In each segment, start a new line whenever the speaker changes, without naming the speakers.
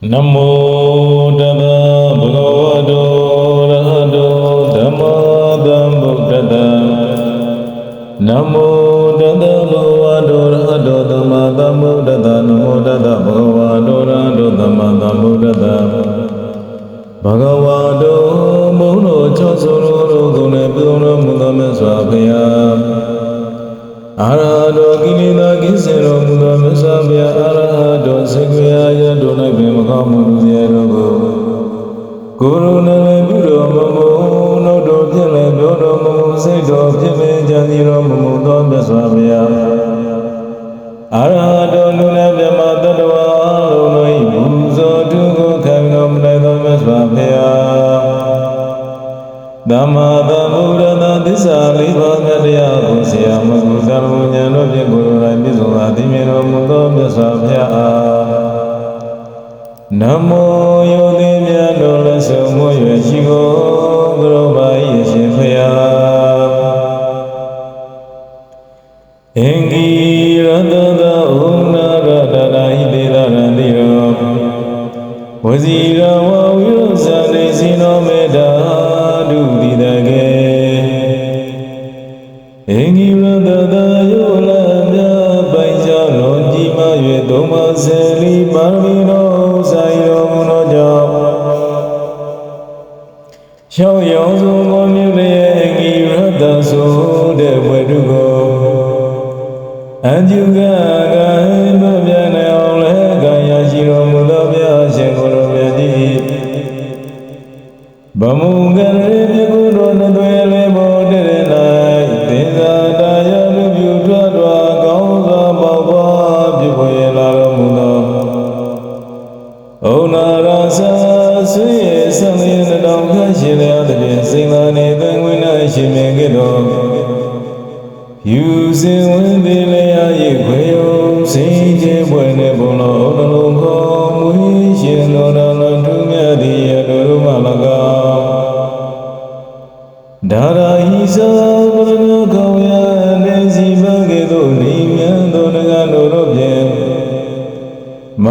နမောတတဗုဒ္ဓဝတ္တောရဟတောဓမ္မသမ္ဗုဒ္ဓတ္တနမောတတဘဂဝတောရဟတောသမ္မာသမ္ဗုဒ္ဓတ္တနမောတတဘဂဝတောရဟတောသမ္မာသမ္ဗုဒ္ဓတ္တဘဂဝတောဘုန်းတော်ချောစုံတော်ကိုယ်နဲ့ပြုံးတော်မူသောမြတ်စွာဘုရားအာရဟတောကိလေသာကိစ္စတော်မူသောမြတ်စွာဘုရားအာရဟတောစေကွေအာရတော၌ပင် မကောင်းမှုရတော်ကိုကိုယ်တော်နဲ့ပြုတော်မမူနှုတ်တော်ဖြင့်လည်းပြောတော်မမူစိတ်တော်ဖြင့်လည်းကြံစီတော်မမူသောမြတ်စွာဘုရားအာရဟတောလူနဲ့မြတ်မတ္တဝါအလုံးတို့၏ဘူဇောတုကိုခံတော်မူနိုင်သောမြတ်စွာဘုရားသမ္မာသမ္ဗုဒ္ဓနာသစ္စာလေးပါးမြတ်တရားကိုဆရာမကုသရမဉာဏ်တို့ဖြင့်ကိုယ်တော်တိုင်ပြည့်စုံသာသိမြင်တော်မူသောမြတ်စွာဘုရားအား နမောယောသိမြတ်တော်လက်ဆုံးမွေရရှိကိုကရောပါ၏အရှင်ဘု အ မ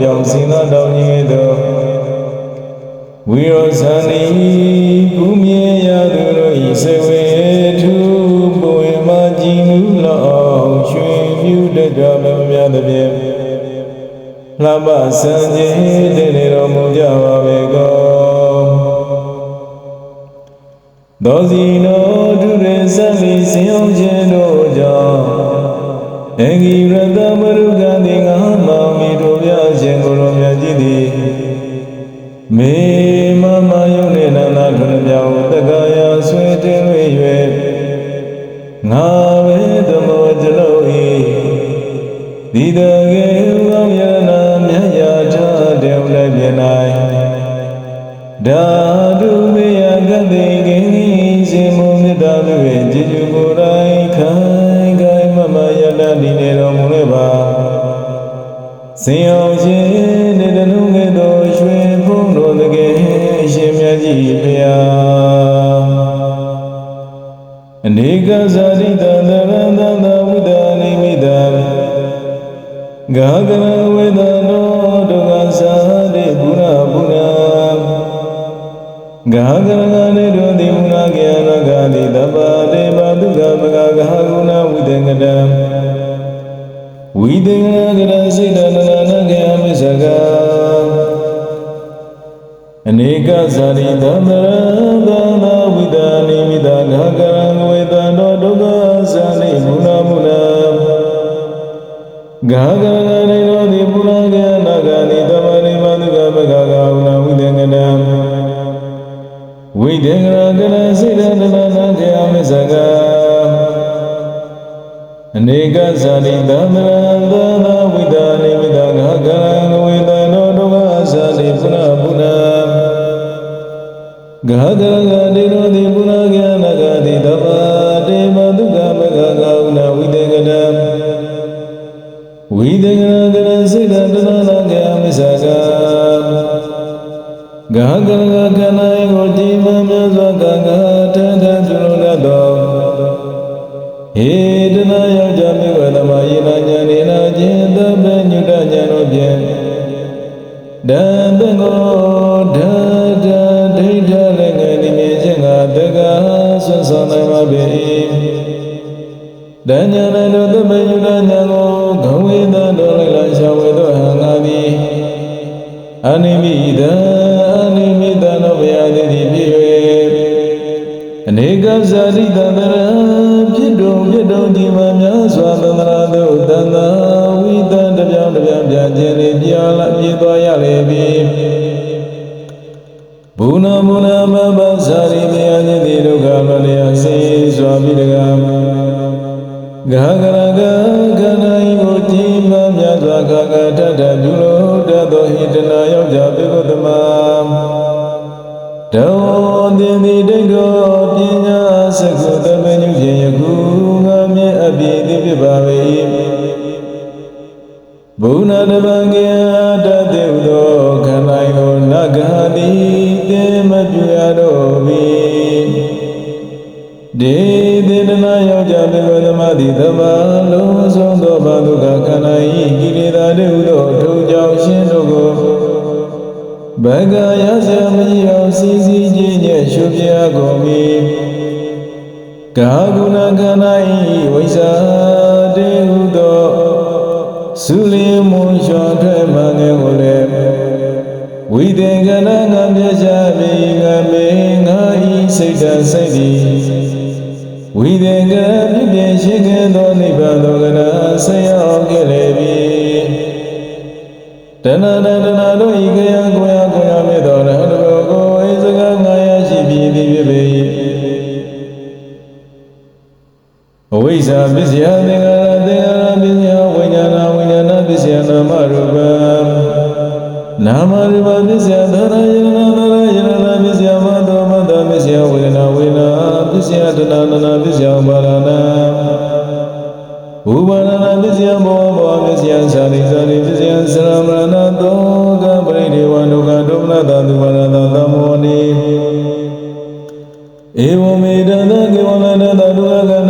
ပြောင်းစင်သောတောင်းကြီးသောဝိရောဇာနိကုမြေရသူတို့ဤစေဝေထုဘဝေမကြည်နူးလောင်ရွှေမြူတကြမမြတ်သည်ဖြင့်လှပစံကြီးတည်နေတော်မူကြပါပေကောသောစီနောဒုရေသဗ္ဗိစင်အောင်ခြင်းတို့ကြောင့်အင်္ဂိရတမရု ဓာတုမေယကတိကိစေမုမေတ္တာလူရဲ့ကြည်ကျူကိုယ်တိုင်ခိုင်ခိုင်မမယတတိနေတော်မူလေပါစင်အောင်ရှင်နေတနုငယ်တော်ရွှေဖုံးတော်တကယ်ရှင်မြတ်ကြီးဖျားအနေကဇာတိတန္တရန္တသဝိဒာနိမိတံဂါဂရ ဂါဂရဂနေတို့တိမုနာကေနဂာတိတပ္ပတေဘဒုက္ခမဂဂဟဂုဏဝိတေငတံဝိတေယကရစိတနနာနကေအမိစကအနေကဇာတိသံသရသာနာဝိတာနိမိတာငါကရံဝေတံတောဒုက္ခဇာနိမုနာမုနာဂါဂရဂနေရောတိပုရကေနာ နေကဇာတိတမရံသနဝိဒာနိမိတငါကရံဝေဒနောဒုက္ခဇာတိပုဏ္ဏပုဏ္ဏဂဟကရကတိရောတိပုဏ္ဏကနဂတိတပတေမဒုက္ခမဂကဥနာဝိတေကတံဝိတေကရကရစိတ္တတနာကယမစ္ဆကဂဟကရ တ တ်သောဟိတနာယောက်ျားပေကုတမတောတင်ဒီတိတ်တော်ပညာစကုတမညုဖြင့်ယခုငါမြင်အပ်ပြီသည်ဖြစ်ပါ၏ဘုနာတပံကေတတေဟုသောခန္ဓာကိုနဂဟတိတေမပြုရတော့ပြီဒေသေတနာယောက်ျားပေဝသမတိသဘာလုံးစုံသောဘာဒုက္ခခန္ဓာဤကိလေသာတေဟုသောထိုကြောင့်ရှင်တို့ကို ဘဂယဆရာမကြီးအောင်စီစီချင်းညရှုပြကုန်ပြီကာကုဏခန္ဓာဤဝိဇ္ဇာတေဟုသောသုလင်မွန်လျှော်ထွက်မှငယ်ကိုလည်းဝိတေကနာငါပြချမိငါမေငါဤစိတ်တစိတ်သည်ဝိတေကပြည့်ပြည့်ရှိခဲ့သောနိဗ္ဗာန်သောကနာဆက်ရောက်ခဲ့လေပြီတဏ္ဍတဏ္ဍတို့ဤက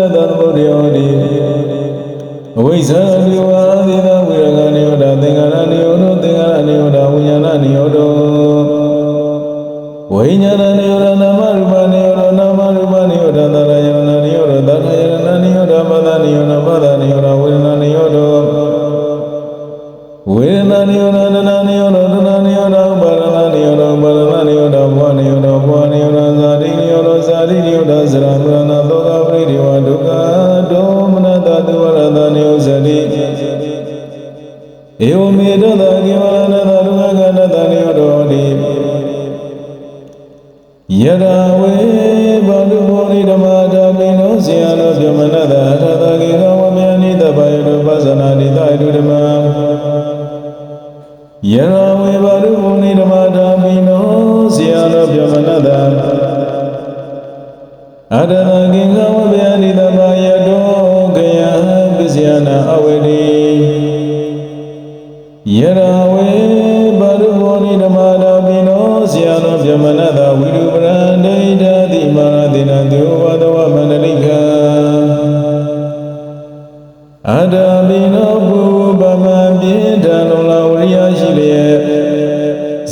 ဒုက္ခကနတသမုဒယောတိအဝိဇ္ဇာနိဝါသီနဝိရကနိယောဒသင်္ခါရနိယောဒသင်္ခါရနိယောဒဝိညာဏနိယောဒဝိညာဏနိယောဒနာမရူပနိယောဒနာမရူပနိယောဒ ဧဝမေတတကိဝရဏတဒုက္ခကနတနိယောဒတိယရာဝေဘာလူမောနိဓမ္မတာပိနောဇေယနောပြမနတအထတကေကဝမြာနိတပယတုပသနာတိတယတုဓမ္မယရာဝေဘာလူမောနိဓမ္မတာပိနောဇေယနောပြမနတအတနာကိကဝဗျာနိတပယတောကယပစ္စယနာအဝေတိ ယရာဝေဘာလူမောနိဓမ္မတာပိနောဇေယနောပြမနတဝိရုပရန္ဒိဋ္ဌတိမာရတိနတုဝတဝမန္တလိကအတ္တပိနောဘူပမံပြေတံလုံလာဝရိယရှိလျက်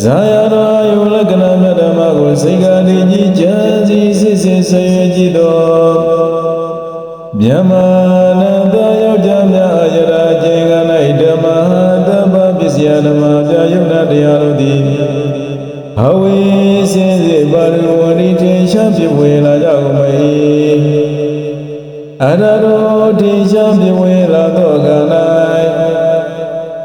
ဇာယရောယုလက္ခဏမြတ်ဓမ္မကိုစိတ်ကနေကြီးကြံစည်စစ်စစ်ဆွေကြည့်တော်မြမနတ တရားတို့သည်ဟဝေစင်စစ်ပါရဝတိထေရှားဖြစ်ဝေလာကြကုန်မေအရရောထေရှားဖြစ်ဝေလာသောခန္ဓာ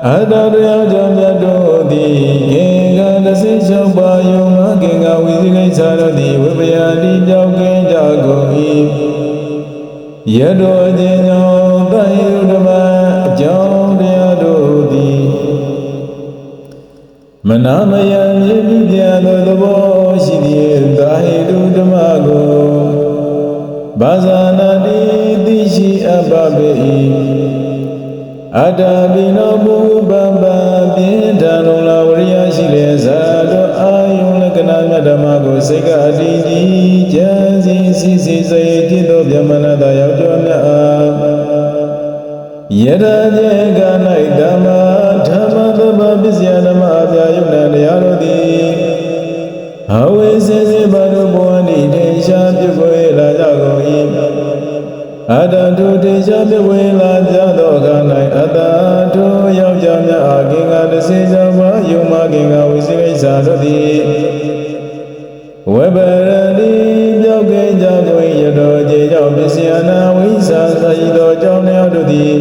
အတ္တတရားကြောင့်မြတ်တို့သည်ကေကတသိချောပါယုံမကေကဝိသိကိစ္စတို့သည်ဝိပယတိကြောင့်ကင်းကြကုန်၏ယတောအခြင်းကြောင့် မနာမယမြည်ပြပြသောသဘောရှိသည်တာဟိတုဓမ္မကိုဘာဇာနာတိသိရှိအပ်ပါပေ၏အတ္တပိနောဘုပပ္ပပြင်းထန်လုံးလာဝရိယရှိလေဇာတောအာယုန်လက္ခဏာမြတ်ဓမ္မကိုစိတ်ကအတိကြီးကြံစည်စီစီစေတိတောဗျမနတာရောက်ကျော်မြတ်အားယရကျေက၌ဓမ္မဓမ္အဝိစေစေဘာတို့ဘောနိတေရှာပြုကိုလာကြကုန်၏အတ္တတုတေရှာပြုဝေလာကြသောအခါ၌အတ္တတုယောက်ျားများအာကိင်္ဂတစေကြပါယုံမကိင်္ဂဝိစိကိစ္ဆာတို့သည်ဝေဘရတိပြောက်ကဲကြကုန်ရတော်ကြေကြောင့်ပစ္စယနာဝိသသာဤသောကြောင့်များတို့သည်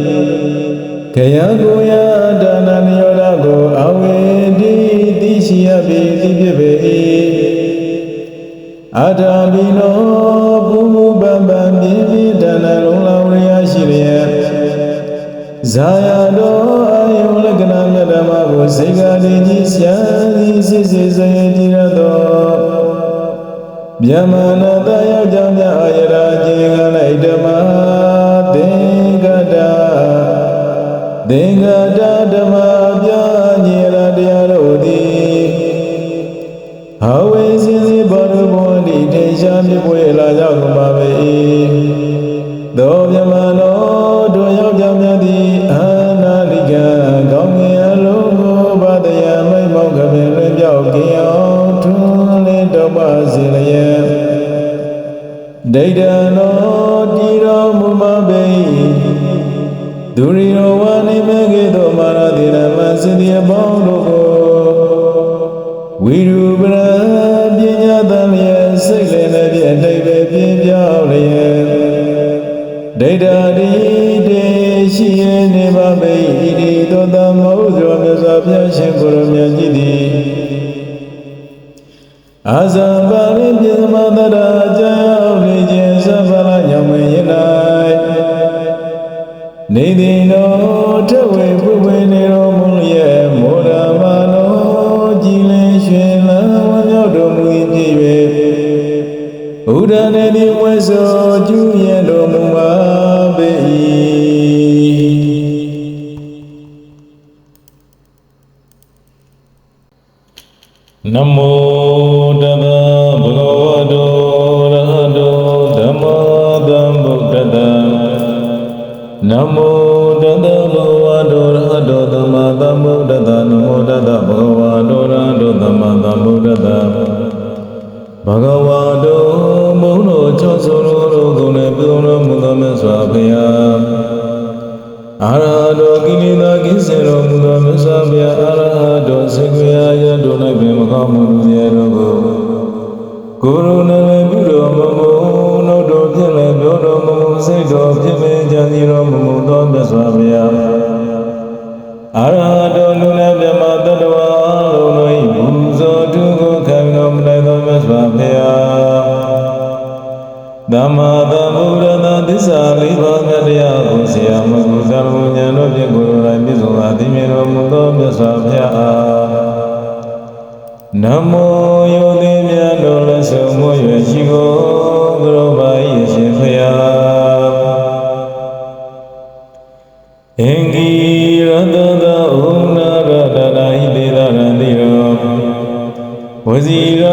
ခယံကိုယဒါနနိယောဒကိုအဝေ တိတိရှိယပိတိဖြစ်ပေ၏အထာဘိနောဘုမှုပပံပြင်းပြင်းထန်ထန်လုံးလောင်ရရှိလျက်ဇာယတော်အာယုလက္ခဏာမြတ်ဓမ္မကိုစေကတိကြီးဆရာသည်စစ်စစ်စေကြည်ရသောဗျမနတယောက်ျားများအာရရာခြေက၌ဓမ္မသင်္ကတာသင်္ကတာဓမ္မ စင်ဒီအပေါင်းတို့ကိုဝိရုပရပညာတန်လျက်စိတ်လည်းလည်းပြည့်အတိတ်ပဲပြင်းပြောင်းလျက်ဒိဋ္ဌတိတေရှိရနေပါပေ၏ဤသောတမောဇောမြတ်စွာဘုရားရှင်ကိုယ်တော်မြတ်ကြီးသည်အာဇံပါရိပြ မောတတဘဂဝတောရဟတောဓမ္မသံဗုဒ္ဓတံနမောတတဘဂဝတောရဟတောသမ္မာသမ္ဗုဒ္ဓတံနမောတတဘဂဝတောရဟတောသမ္မာသမ္ဗုဒ္ဓတံဘဂဝတောမုံတော်ချောဆုံးတော်ကိုယ်နဲ့ပြုံးတော်မူသောမြတ်စွာဘုရားအာရဟတောကိလေသာကိစေတော်မူသောမြတ်စွာဘုရားအာရဟ တောစေကွေအာရတော၌ပင်မကောင်းမှုရတော်ကိုကိုရုဏာလည်းပြုတော်မမူနှုတ်တော်ဖြင့်လည်းပြောတော်မမူစိတ်တော်ဖြင့်ပင်ကြံစီတော်မမူသောမြတ်စွာဘုရားအာရဟတောလူနာမြတ်မတတ္တဝါ သမ္မာသမ္ဗုဒ္ဓနာသစ္စာလေးပါးမြတ်တရားကိုဆရာမကုသလဉာဏ်တို့ဖြင့်ကိုယ်တော်၌ပြည့်စုံသာသိမြင်တော်မူသောမြတ်စွာဘုရားအားနမောယောတိမြတ်တော်လက်ဆုံးမွေရရှိကိုကရောပါ၏အရှင်ဘုရားအင်္ဂီရတတဩနာရတနာဟိတေရရန္တိရောဝစီရဝဝိရော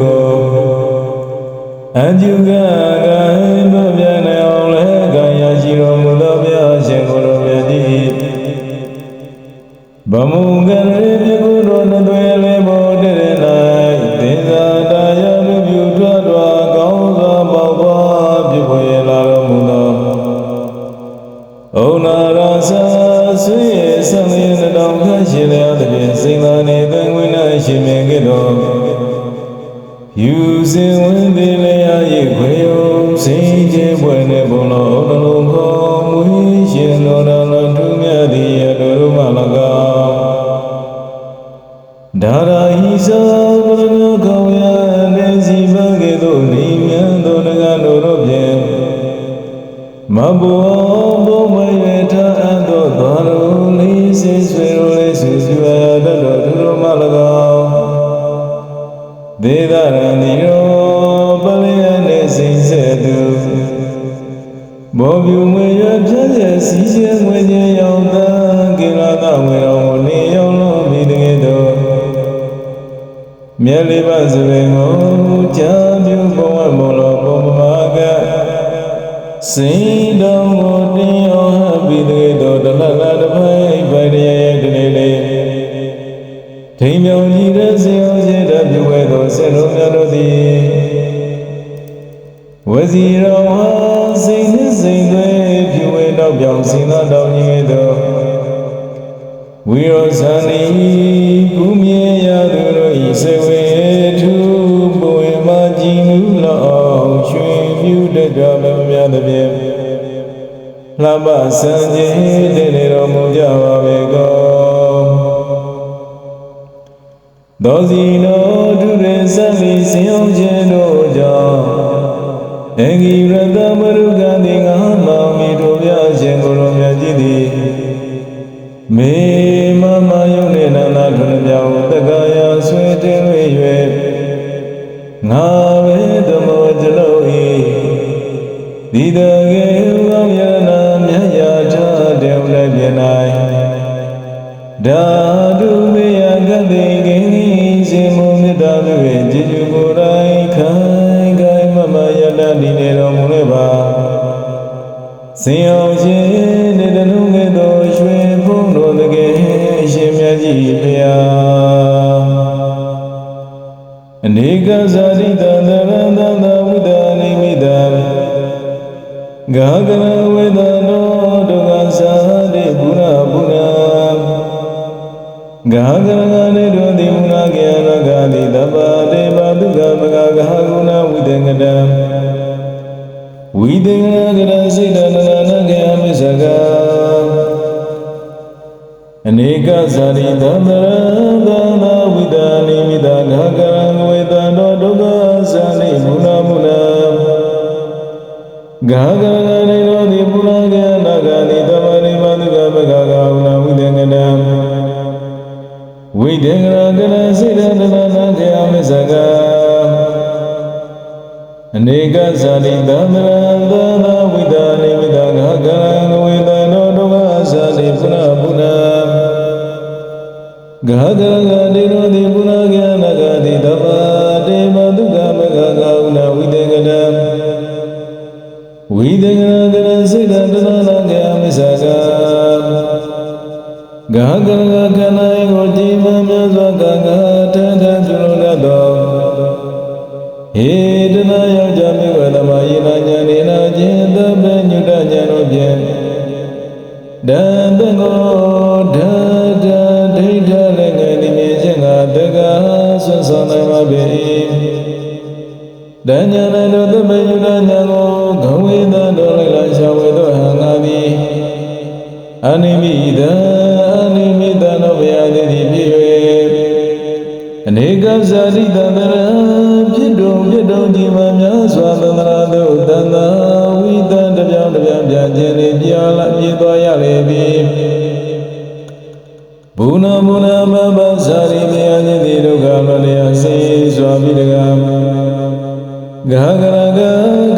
ကိုအကျုကကံတို့ပြန်နေအောင်လဲကံရရှိတော်မူသောဘုရားရှင်ကိုယ်တော်မြတ်ကြီးဗမုံ မဘောဘုံမရွေထအပ်သောသွားလိုလေးစင်ဆွေလိုလေးဆူဆူအပ်တော်သူတို့မ၎င်းဒေသရန်ဒီရောပလျက်နေစိတ်ဆက်သူဘောပြူမွေရပြည့်ရဲ့စီးကျဲငွေချင်းရောက်သံကိလာသဝေတော်ကိုနေရောက်လို့ပြီးတကယ်တော့မြဲလေးပါစပင်ကိုကြာပြူဘဝမောလောဘုံမာက စိတ်တော်ကိုတင်းအောင်ဟပ်ပြီးတကယ်တော့တလလတဖိုင်ပိုင်ရရဲ့ကလေးလေးထိန်မြောင်ကြီးတဲ့စေအောင်စေတပြုဝဲသောစေလုံးများတို့သည်ဝစီတော်ဟာစိတ်နှင့်စိတ်သွဲပြုဝဲတော့ပြောင်းစင်သောတောင်းကြီးသောဝိရောဇာနိကု လှပစံကြီးတည်နေတော်မူကြပါပေကုန်သောစီနောဒုရေသလီစင်အောင်ခြင်းတို့ကြောင့်အင်္ဂိရတမရုကတိငါမောင်မီတို့ပြခြင်းကိုယ်တော်မြတ်ကြီးသည်မေမမယုန်နေနန္ဒထွန်းမြောက်တက္ကရာဆွေတင်၍ငါ ဓာ ဂါဂရဂနေတို့တိမုနာကေနဂာတိတပ္ပတေပဒုက္ခမဂဂဟဂုဏဝိတေငတံဝိတေကရကရစိတတနာနာခေအမစ္စကအနေကဇာတိတံတရံသနာဝိတာနိမိတငါကံဝေတနောဒုက္ခဇာတိပုဏ္ဏပုဏ္ဏဂါဂရဂတိရောတိပုဏ္ဏကေနဂ ဂါဂရဂကနိုင်ကိုကြည်မမြတ်စွာကံကထထပြုလို့သောဟေတနာယောက်ျားမိဝသမယေနာညာနေနာခြင်းသဗ္ဗညုတညာတို့ဖြင့်ဒံတကောဓာတဒိဋ္ဌလည်းငယ်ဒီမြင်ခြင်းကတက္ကဆွဆွနိုင်ပါပေဒဉ္ညာနဲ့တို့သဗ္ဗညုတညာကိုဂဝေသတော်လိုက်လာရှာဝေသောဟံငါသည်အနိမိတံ အနေကဇာတိတန္တရဖြစ်တော်ဖြစ်တော်ကြီးမှများစွာသန္တရာတို့တန္တာဝိတံတပြောင်းတပြောင်းပြန်ခြင်းတွေပြလာပြည့်သွားရလေပြီဘုနာဘုနာမဘဇာတိမြာခြင်းဒီဒုက္ခမလျာစေစွာပြီးတကံဂါဂရဂ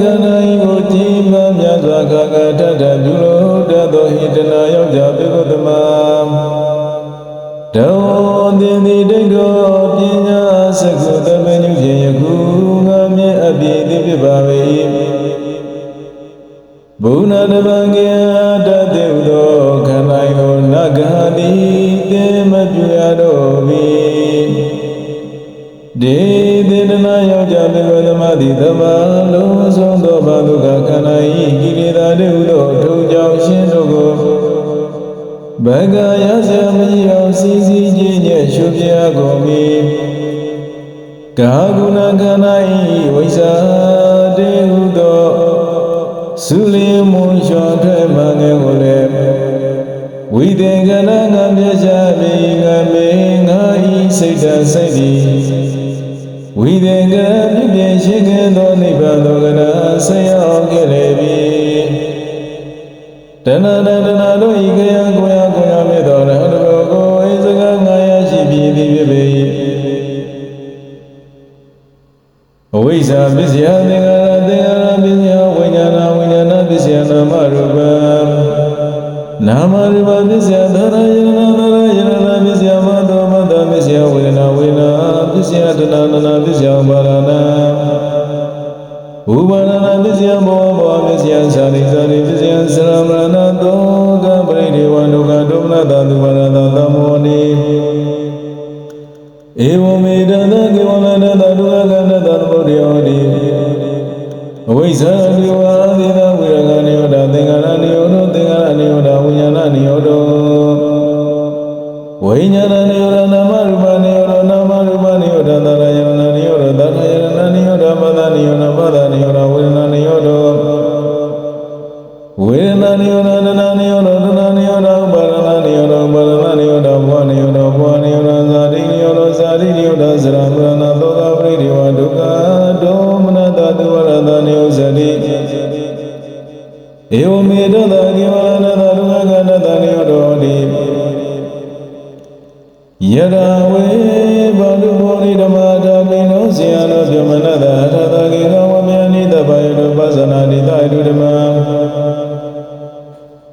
ခန္ဓာဤကိုကြည်မှများစွာခါကထထပြုလို့တတ်သောဟိတနာယောက်ျားပေကုတ္တမတော တင်တိတိတ်တော်ပညာစကုတမညုဖြင့်ယခုငါမြင်အပြည့်သိဖြစ်ပါ၏ဘုနာတပံကေတတေဟုသောခန္ဓာကိုနဂာတိတေမပြုရတော့ပြီဒေသေနနာယောက်ျားပေဝသမတိသဘာလုံးစုံသောဘာဒုက္ခခန္ဓာ၏ကိလေသာတေဟုသောထိုကြောင့်ရှင်တို့ကိုဘဂရဇမီအောင်စီစီ ချင်းညရှုပြကုန်ပြီကာကုဏခန္ဓာ၏ဝိဇာတေဟုသောသုလင်မွန်လျှော်ထွက်မှန်ကိုလည်းဝိတေကနငါပြချပြီငါမေငါဤစိတ်တစိတ်သည်ဝိတေကပြည့်ပြည့်ရှိခဲ့သောနိဗ္ဗာန်သောကနာဆက်ရောက်ခဲ့လေပြီတဏတတနာတို့ဤခယကိုယကိုယမြတ်တော်ရဟ အဝိဇ္ဇာပစ္စယသင်္ခါရသင်္ခါရပစ္စယဝိညာဏဝိညာဏပစ္စယနာမရူပနာမရူပပစ္စယသရယရဏသရယရဏပစ္စယမသောမတပစ္စယဝေဒနာဝေဒနာပစ္စယတဏတဏပစ္စယဘာရဏဥပါဒနာပစ္စယဘောဘောပစ္စယဇာတိဇာ အဝိဇ္ဇာတိဝါသီသဝိရကနိယောဒသင်္ခါရနိယောဒသင်္ခါရနိယောဒဝိညာဏနိယောဒဝိညာဏနိ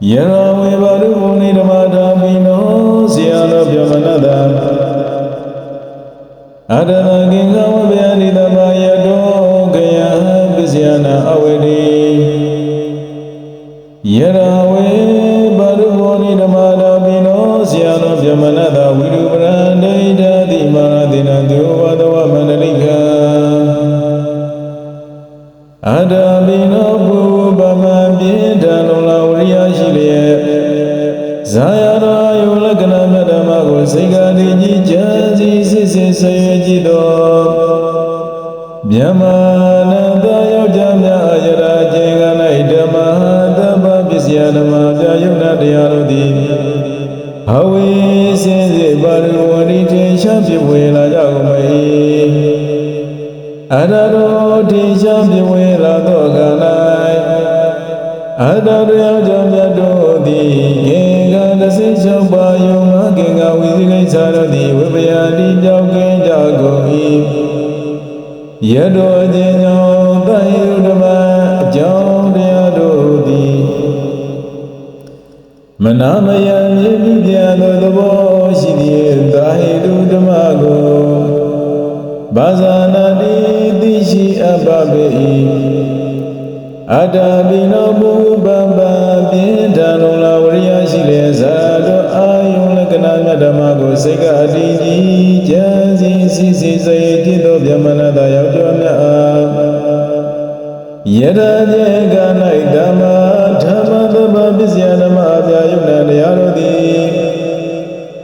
ယရာဝေဘာလူဘောနိဓမ္မာတာပိနောဇေယနောပြမနတအတတ စင်စေပါရဝတိထေရှားဖြစ်ဝေလာကြကုန်မေအရတောထေရှားဖြစ်ဝေလာသောခန္ဓာအတ္တရောကြောင့်မြတ်တို့သည်ကေကတသိ၆ပါးယုံငါကေကဝိသိကိစ္စတို့သည်ဝိပယတိကြောင့်ကင်းကြကုန်၏ယတောအခြင်းကြောင့်တန်ယုဓမ္မနာမယမြင့်မြတ်သောသဘောရှိသည်သာဟိတုဓမ္မကိုဘာဇာနာတိသိရှိအပ်ပါပေ၏အတ္တပိနောဘုပ္ပံပံပြင်းထန်လုံးလာဝရိယရှိလေဇာတောအာယုံလက္ခဏာမြတ်ဓမ္မကိုစိတ်ကအတည်ကြီးကြံစည်စီစီစေတည်သောဗျမနတယောက်ျားများအားယရကျေက၌ဓမ္မဓမ္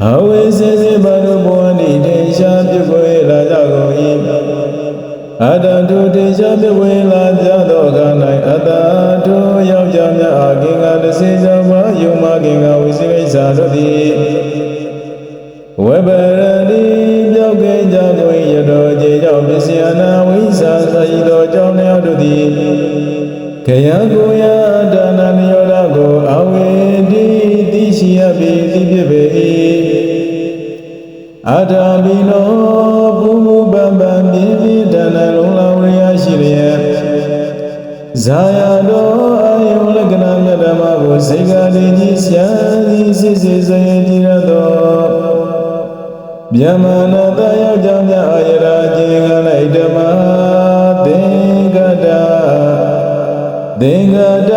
အဝိစေစေဘာတို့ဘောနိတေရှားပြုကိုလာကြကုန်၏အတ္တတုတေရှားပြုကိုလာကြသောအခါ၌အတ္တတုယောက်ျားများအာကင်္ဂတစေဇဝါယုံမကင်္ဂဝိစေကိစ္စတို့သည်ဝေဘရတိပြောက်ကဲကြကုန်၏ယတောကျေကြောင့်ပစ္စယနာဝိသသာဤသောကြောင့်လည်းတို့သည်ခယကိုယ အထာဘိနောပုမုပပံပြင်းပြင်းထန်ထန်လုံးလောင်ရရှိလျက်ဇာယတော်အာယုလက္ခဏာမြတ်ဓမ္မကိုစေကာတိကြီးဆရာသည်စစ်စစ်စေတည်ရသောဗျမနတယောက်ျားများအာယရာခြေက၌ဓမ္မသင်္ကတာသင်္ကတာ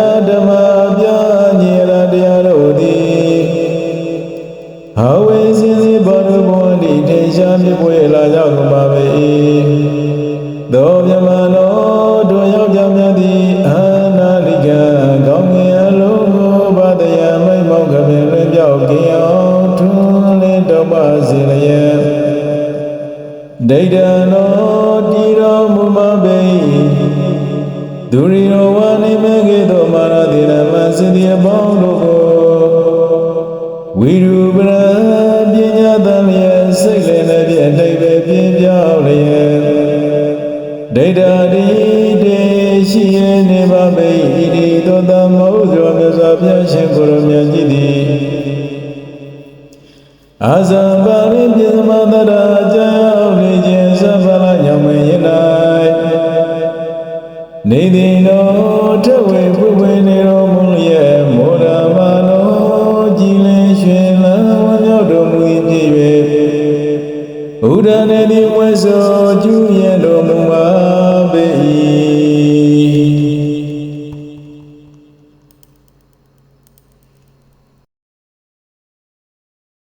ပွေလာရောက်ကုန်ပါပေ၏သောမြမနောတို့ယောက်ျားများသည်အာနာလိကကောင်းငင်အလုံးကိုဗတယမိတ်မောင်ခပင်လွင်ပြောက်ကင်အောင်ထွန်းလင်းတော်ပါစေလျက်ဒိဋ္ဌံတော်တည်တော်မူမပေ၏ဒုရီရောဝါနေမကေသောမာရတိနမစတိအပေါင်းတို့ကိုဝိရူ ရှိရနေပါပေ၏ဤသောသမမဟုတ်သောမြတ်စွာဘုရားရှင်ကိုရောမြတ်ကြီးသည်အာဇာပါရိပြသမတရာဇာ